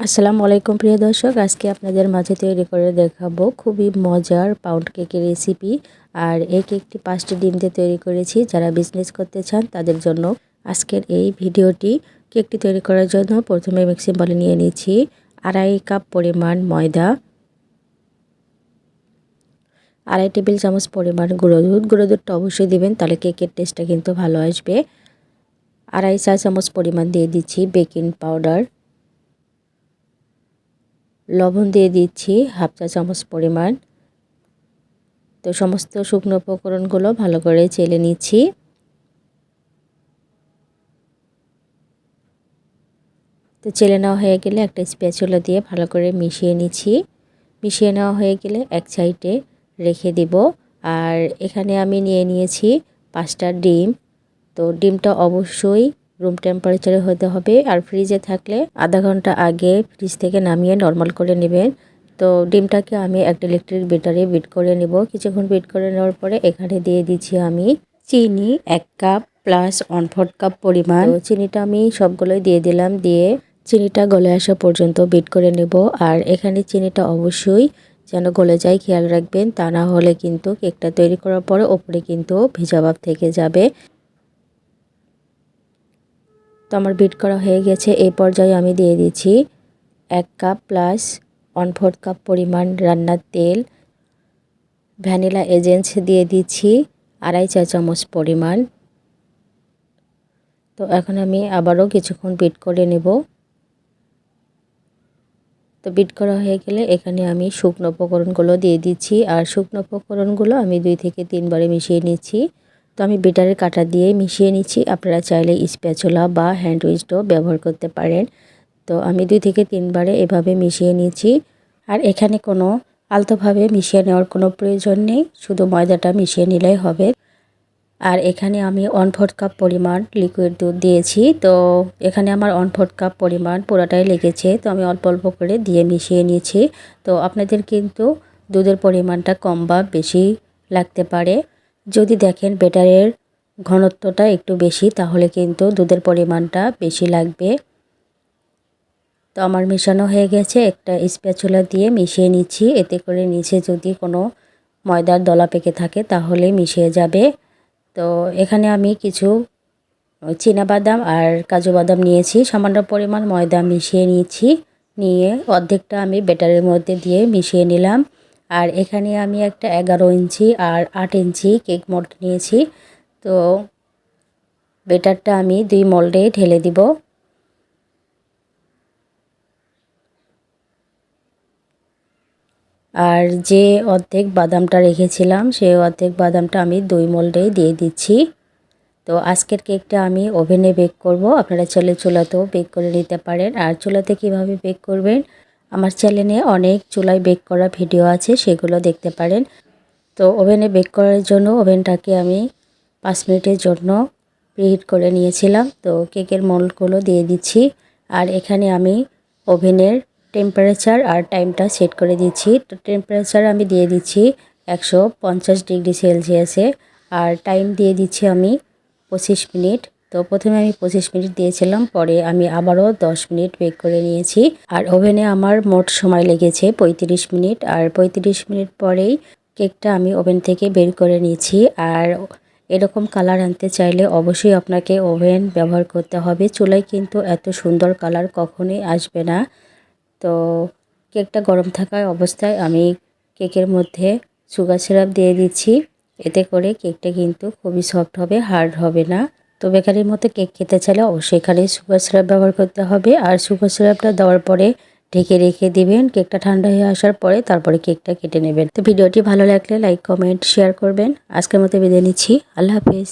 আসসালামু আলাইকুম, প্রিয় দর্শক। আজকে আপনাদের মাঝে তৈরি করে দেখাবো খুবই মজার পাউন্ড কেকের রেসিপি আর এই কেকটি পাঁচটি ডিম দিয়ে তৈরি করেছি। যারা বিজনেস করতে চান, তাদের জন্য আজকের এই ভিডিওটি কেকটি তৈরি করার জন্য প্রথমে মিক্সিং বলে নিয়ে নিচ্ছি আড়াই কাপ পরিমাণ ময়দা, আড়াই টেবিল চামচ পরিমাণ গুঁড়ো দুধ। গুঁড়ো দুধটা অবশ্যই দেবেন, তাহলে কেকের টেস্টটা কিন্তু ভালো আসবে। আড়াই চা চামচ পরিমাণ দিয়ে দিচ্ছি বেকিং পাউডার লবণ দিয়ে দিচ্ছি হাফ চা চামচ পরিমাণ। তো সমস্ত শুকনো উপকরণগুলো ভালো করে চেলে নিচ্ছি। তো চেলে নেওয়া হয়ে গেলে একটা স্প্যাচুলা দিয়ে ভালো করে মিশিয়ে নিচ্ছি। মিশিয়ে নেওয়া হয়ে গেলে এক সাইডে রেখে দিব। আর এখানে আমি নিয়ে নিয়েছি পাঁচটা ডিম। তো ডিমটা অবশ্যই রুম টেম্পারেচারে হতে হবে। আর ফ্রিজে থাকলে আধা ঘণ্টা আগে ফ্রিজ থেকে নামিয়ে নর্মাল করে নেবেন। তো ডিমটাকে আমি একটা ইলেকট্রিক বিটারে বিট করে নেব। কিছুক্ষণ বিট করে নেওয়ার পরে এখানে দিয়ে দিচ্ছি আমি চিনি এক cup plus one fourth cup পরিমাণ। চিনিটা আমি সবগুলোই দিয়ে দিলাম। দিয়ে চিনিটা গলে আসা পর্যন্ত বিট করে নেব। আর এখানে চিনিটা অবশ্যই যেন গলে যায়, খেয়াল রাখবেন। তা না হলে কিন্তু কেকটা তৈরি করার পরে ওপরে কিন্তু ভেজা ভাব থেকে যাবে। তো আমার বিট করা হয়ে গেছে। এই পর্যায়ে আমি দিয়ে দিচ্ছি এক cup plus one fourth cup পরিমাণ রান্নার তেল। ভ্যানিলা এজেন্স দিয়ে দিচ্ছি আড়াই চা চামচ পরিমাণ। তো এখন আমি আবারও কিছুক্ষণ বিট করে নেব। তো বিট করা হয়ে গেলে এখানে আমি শুকনো উপকরণগুলো দিয়ে দিচ্ছি। আর শুকনো উপকরণগুলো আমি দুই থেকে তিনবারে মিশিয়ে নিচ্ছি। তো আমি বেটারের কাটা দিয়ে মিশিয়ে নিচ্ছি। আপনারা চাইলে স্প্যাচুলা বা হ্যান্ড উইচটাও ব্যবহার করতে পারেন। তো আমি দুই থেকে তিনবারে এভাবে মিশিয়ে নিচ্ছি। আর এখানে কোনো আলতোভাবে মিশিয়ে নেওয়ার কোনো প্রয়োজন নেই। শুধু ময়দাটা মিশিয়ে নিলেই হবে। আর এখানে আমি ওয়ান ফোর্থ কাপ পরিমাণ লিকুইড দুধ দিয়েছি। তো এখানে আমার ওয়ান ফোর্থ কাপ পরিমাণ পুরোটাই লেগেছে। তো আমি অল্প অল্প করে দিয়ে মিশিয়ে নিয়েছি তো আপনাদের কিন্তু দুধের পরিমাণটা কম বা বেশি লাগতে পারে। যদি দেখেন বেটারের ঘনত্বটা একটু বেশি, তাহলে কিন্তু দুধের পরিমাণটা বেশি লাগবে। তো আমার মেশানো হয়ে গেছে, একটা স্প্যাচুলা দিয়ে মিশিয়ে নিচ্ছি। এতে করে নিচে যদি কোনো ময়দার দলা পেকে থাকে, তাহলে মিশিয়ে যাবে। তো এখানে আমি কিছু বাদাম আর কাজু বাদাম নিয়েছি। সামান্য পরিমাণ ময়দা মিশিয়ে নিয়েছি নিয়ে অর্ধেকটা আমি বেটারের মধ্যে দিয়ে মিশিয়ে নিলাম। আর এখানে আমি একটা এগারো ইঞ্চি আর আট ইঞ্চি কেক মোল্ড নিয়েছি। তো বেটারটা আমি দুই মোল্ডে ঢেলে দিব। আর যে অর্ধেক বাদামটা রেখেছিলাম সেই অর্ধেক বাদামটা আমি দুই মোল্ডেই দিয়ে দিচ্ছি। তো আজকের কেকটা আমি ওভেনে বেক করব। আপনারা চলে চুলাতেও বেক করে নিতে পারেন। আর চুলাতে কীভাবে বেক করবেন? আমার চ্যানেলে অনেক চুলায় বেক করা ভিডিও আছে, সেগুলো দেখতে পারেন। তো ওভেনে বেক করার জন্য ওভেনটাকে আমি পাঁচ মিনিটের জন্য প্রিহিট করে নিয়েছিলাম। তো কেকের মোল্ডগুলো দিয়ে দিচ্ছি। আর এখানে আমি ওভেনের টেম্পারেচার আর টাইমটা সেট করে দিচ্ছি। তো টেম্পারেচার আমি দিয়ে দিচ্ছি একশো পঞ্চাশ ডিগ্রি সেলসিয়াসে আর টাইম দিয়ে দিচ্ছি আমি পঁচিশ মিনিট। তো প্রথমে আমি পঁচিশ মিনিট দিয়েছিলাম, পরে আমি আবারও দশ মিনিট বেক করে নিয়েছি। আর ওভেনে আমার মোট সময় লেগেছে পঁয়ত্রিশ মিনিট, আর পঁয়ত্রিশ মিনিট পরেই কেকটা আমি ওভেন থেকে বের করে নিয়েছি। আর এরকম কালার আনতে চাইলে অবশ্যই আপনাকে ওভেন ব্যবহার করতে হবে। চুলায় কিন্তু এত সুন্দর কালার কখনোই আসবে না। তো কেকটা গরম থাকার অবস্থায় আমি কেকের মধ্যে সুগার সিরাপ দিয়ে দিচ্ছি। এতে করে কেকটা কিন্তু খুবই সফট হবে হার্ড হবে না। তো বেকারির মতো কেক খেতে চাইলে অবশ্যই এখানে সুগার সিরাপ ব্যবহার করতে হবে। আর সুগার সিরাপটা দেওয়ার পরে ঢেকে রেখে দিবেন। কেকটা ঠান্ডা হয়ে আসার পরে তারপরে কেকটা কেটে নেবেন। তো ভিডিওটি ভালো লাগলে লাইক, কমেন্ট, শেয়ার করবেন। আজকের মতো বিদায় নিচ্ছি। আল্লাহ হাফিজ।